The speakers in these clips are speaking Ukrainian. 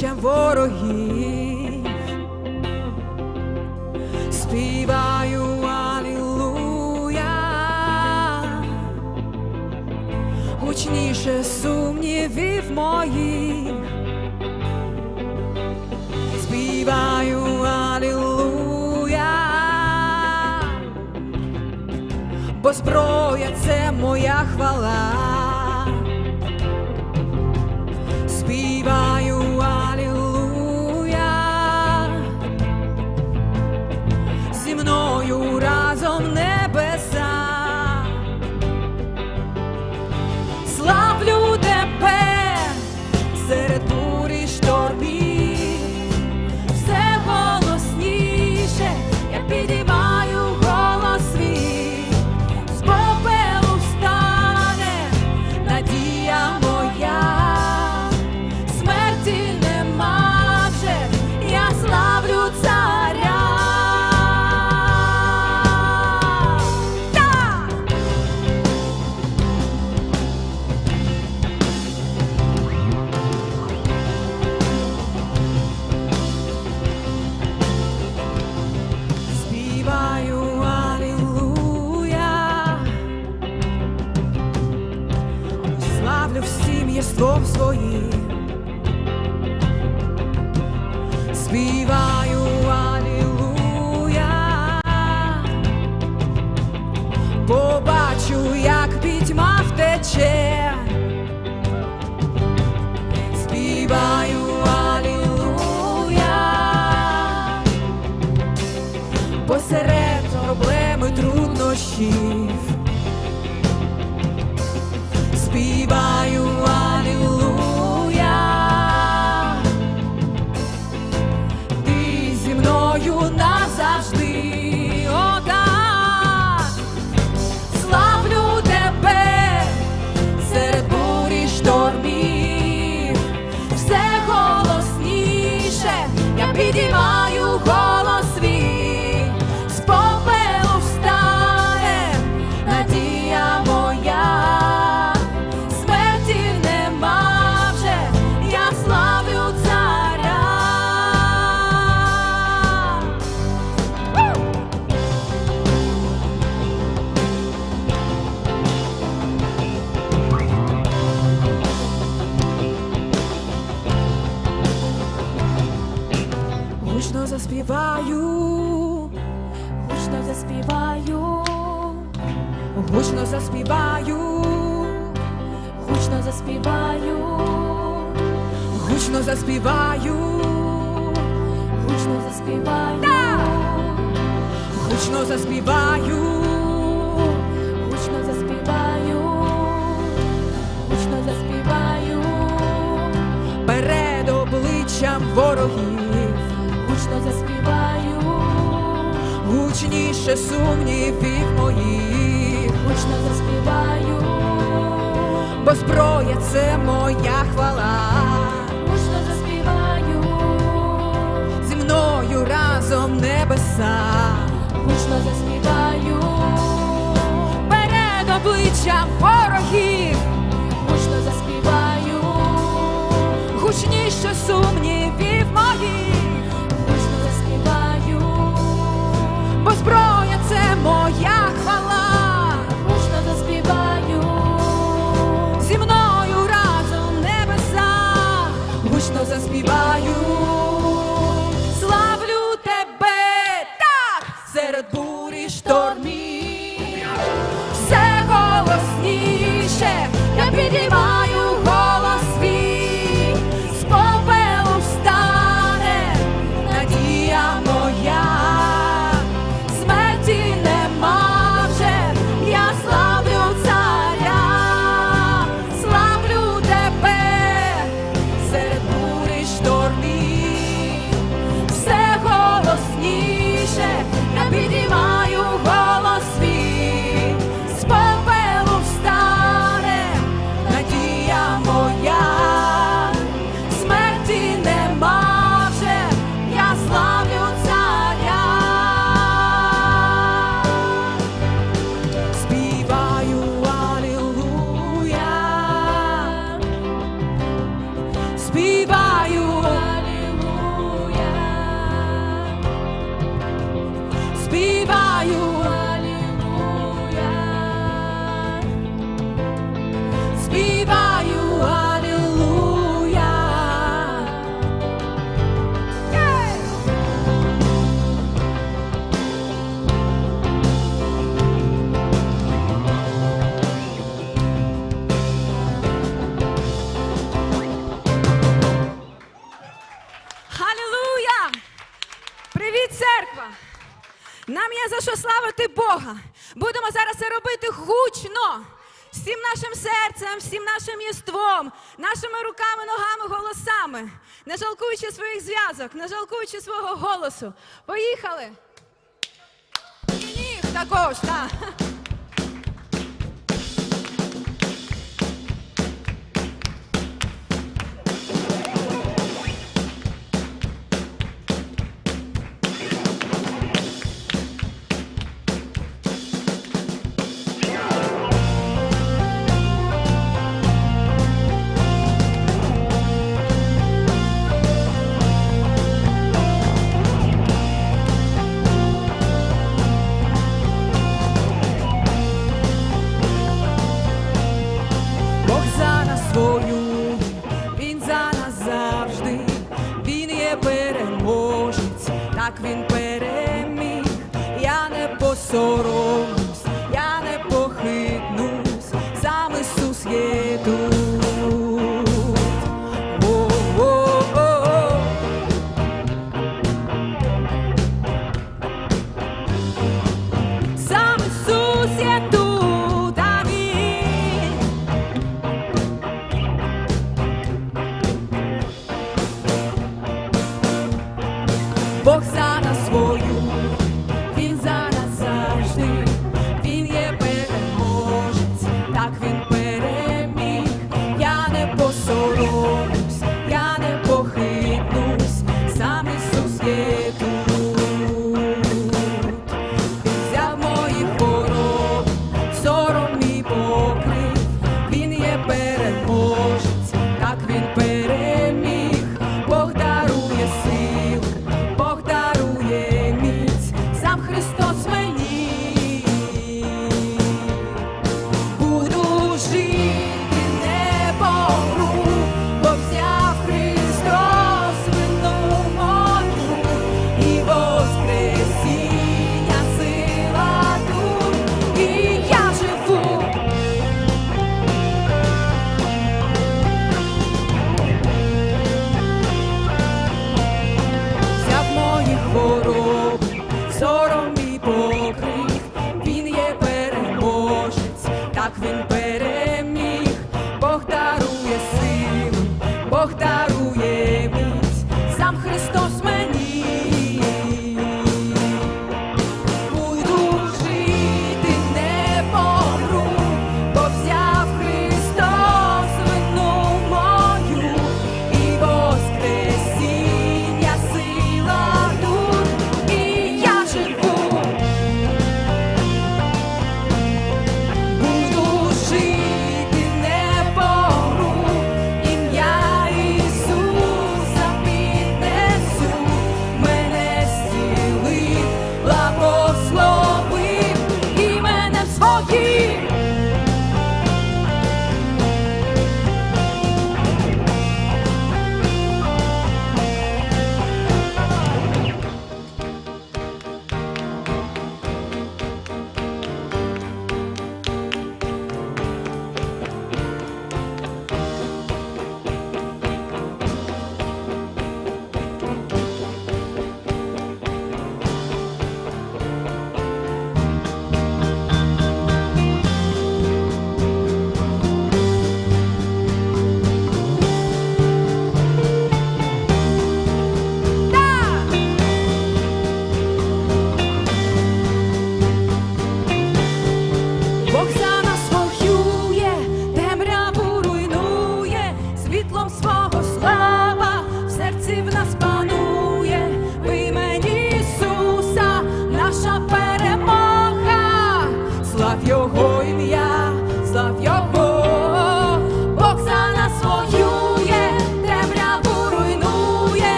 обличчя ворогів, співаю алілуя, гучніше сумнівів моїх, співаю алілуя, бо зброя це моя хвала. славлю всім єством своїм, співаю. гучно заспіваю, гучно заспіваю, гучно заспіваю, перед обличчям ворогів, гучно заспіваю, гучніше сумнівів моїх, гучно заспіваю, бо зброя це моя хвала. Гучно заспіваю, зі мною разом небеса. Somos nós as всім нашим серцем, всім нашим єством, нашими руками, ногами, голосами, не жалкуючи своїх зв'язок, не жалкуючи свого голосу. Поїхали! І ніг також, так. він переміг, я не посором. Oh,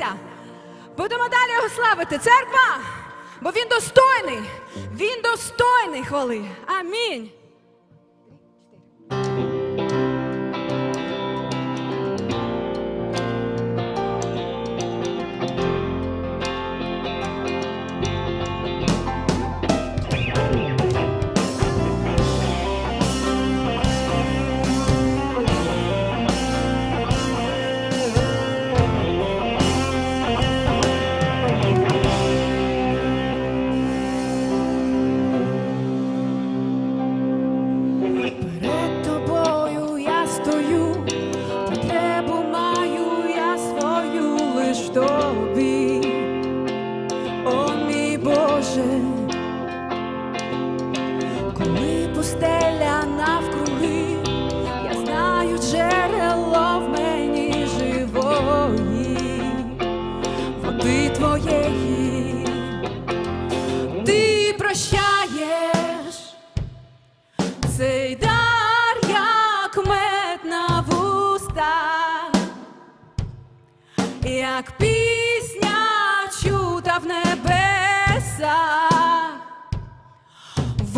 молитися. Будемо далі його славити. Церква, бо він достойний, він достойний хвали. Амінь.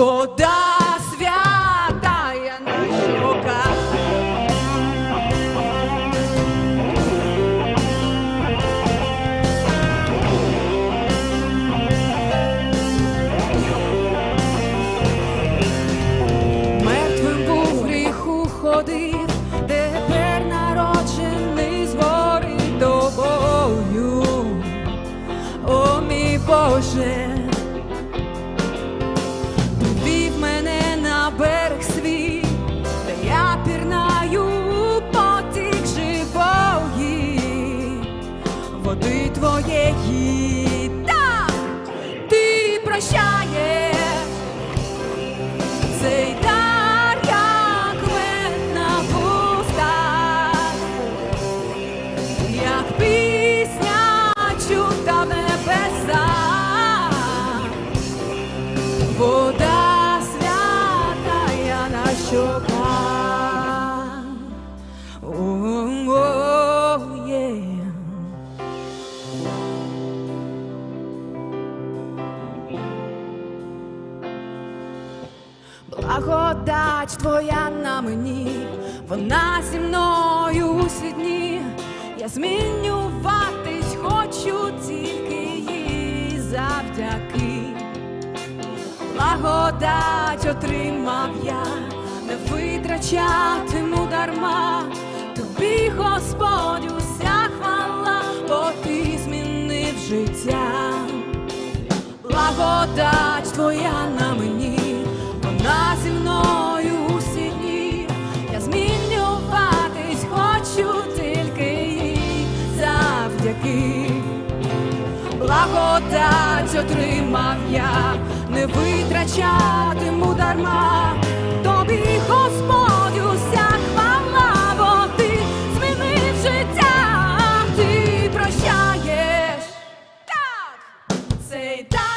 Bo da своєї, та ти прощай. плач твоя на мені, вона зі мною усі дні, я змінюватись хочу тільки їй завдяки, благодать отримав я, не витрачатиму дарма, тобі, Господь, уся хвала, бо ти змінив життя. п'ять отримав я, не витрачатиму дарма, тобі Господь уся хвала, бо ти змінив життя, ти прощаєш. Так, цей так.